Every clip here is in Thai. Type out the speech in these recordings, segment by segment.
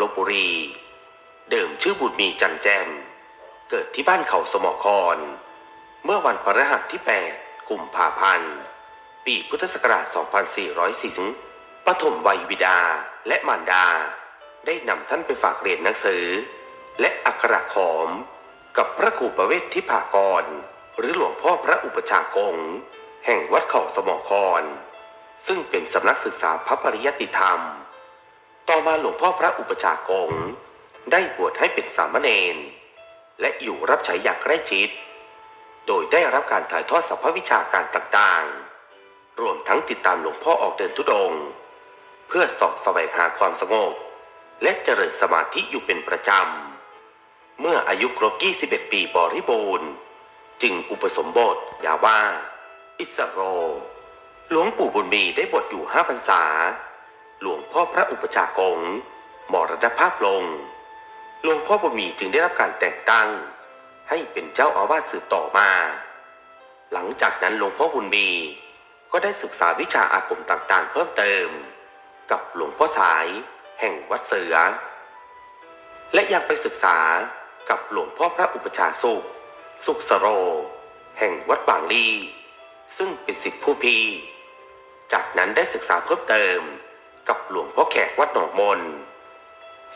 ลบบุรี เดิมชื่อบุญมีจันแจม เกิดที่บ้านเขาสมอคร เมื่อวันพฤหัสที่ 8กุมภาพันธ์ ปีพุทธศักราช 2440ปฐมวัยบิดาและมารดา ได้นำท่านไปฝากเรียนหนังสือ และอักขระขอม กับพระครูประเวททิพากร หรือหลวงพ่อพระอุปชากง แห่งวัดเขาสมอคร ซึ่งเป็นสำนักศึกษาพระปริยติธรรม ต่อมาหลวงพ่อพระอุปชากงได้บวชให้เป็นสามเณรและอยู่รับใช้อย่างใกล้ชิด โดยได้รับการถ่ายทอดสรรพวิชาการต่างๆ รวมทั้งติดตามหลวงพ่อออกเดินทุดง เพื่อสอบแสวงหาความสงบ และเจริญสมาธิอยู่เป็นประจำ เมื่ออายุครบ 21 ปีบริบูรณ์ จึงอุปสมบทยาว่า อิสโร หลวงปู่บุญมีได้บวชอยู่ห้าพรรษา หลวงพ่อพระอุปชากงมรณภาพลง หลวงพ่อบุญมีจึงได้รับการแต่งตั้ง ให้เป็นเจ้าอาวาสสืบต่อมา หลังจากนั้นหลวงพ่อบุญมีก็ได้ศึกษาวิชาอาคมต่างๆ เพิ่มเติม กับหลวงพ่อสาย แห่งวัดเสือ และยังไปศึกษากับหลวงพ่อพระอุปชาสุข สุขสโร แห่งวัดบางลี ซึ่งเป็นสิทธิผู้พีจากนั้นได้ศึกษาเพิ่มเติม กับหลวงพ่อแขกวัดหนองมน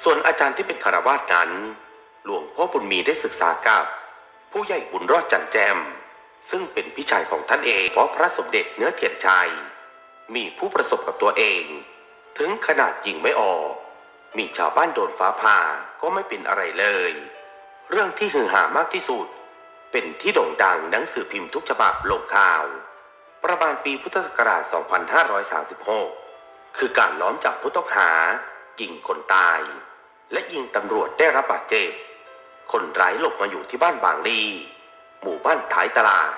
ส่วนอาจารย์ที่เป็นคารวาสนั้น หลวงพ่อบุญมีได้ศึกษากับ ผู้ใหญ่บุญรอดจันแจม ซึ่งเป็นพี่ชายของท่านเองเพราะพระสมเด็จเนื้อเทียนชัย มีผู้ประสบกับตัวเอง ถึงขนาดยิงไม่ออก มีชาวบ้านโดนฟ้าผ่าก็ไม่เป็นอะไรเลย เรื่องที่ฮือหามากที่สุด เป็นที่โด่งดังหนังสือพิมพ์ทุกฉบับลงข่าว ประมาณปีพุทธศักราช 2536 คือการล้อมจับผู้ต้องหา ยิงคนตาย และยิงตำรวจได้รับบาดเจ็บ คนร้ายหลบมาอยู่ที่บ้านบางลีหมู่บ้านท้ายตลาด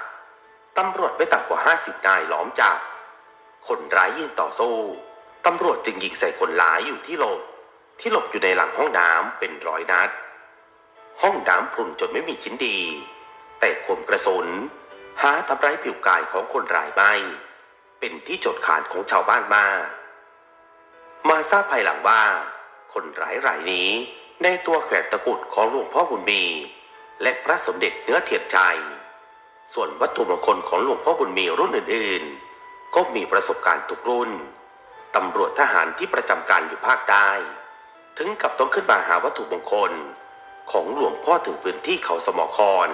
ตำรวจไม่ต่ำกว่า 50 นายล้อมจับ คนร้ายยิงต่อสู้ตำรวจจึงยิงใส่คนร้ายอยู่ที่หลบ ที่หลบอยู่ในหลังห้องน้ำเป็นร้อยนัด ห้องน้ำพรุนจนไม่มีชิ้นดี แต่คมกระสุนหาทำร้ายผิวกายของคนร้ายไม่ เป็นที่โจดขานของชาวบ้านมาก มาทราบภายหลังว่า คนร้ายรายนี้ในตัวแขวนตะกุดของหลวงพ่อบุญมี และพระสมเด็จเนื้อเทียนชัยส่วนวัตถุมงคลของหลวงพ่อบุญมีรุ่นอื่นๆ ก็มีประสบการณ์ทุกรุ่น ตำรวจทหารที่ประจำการอยู่ภาคใต้ถึงกับต้องขึ้นมาหาวัตถุมงคล ของหลวงพ่อถึงพื้นที่เขาสมอคร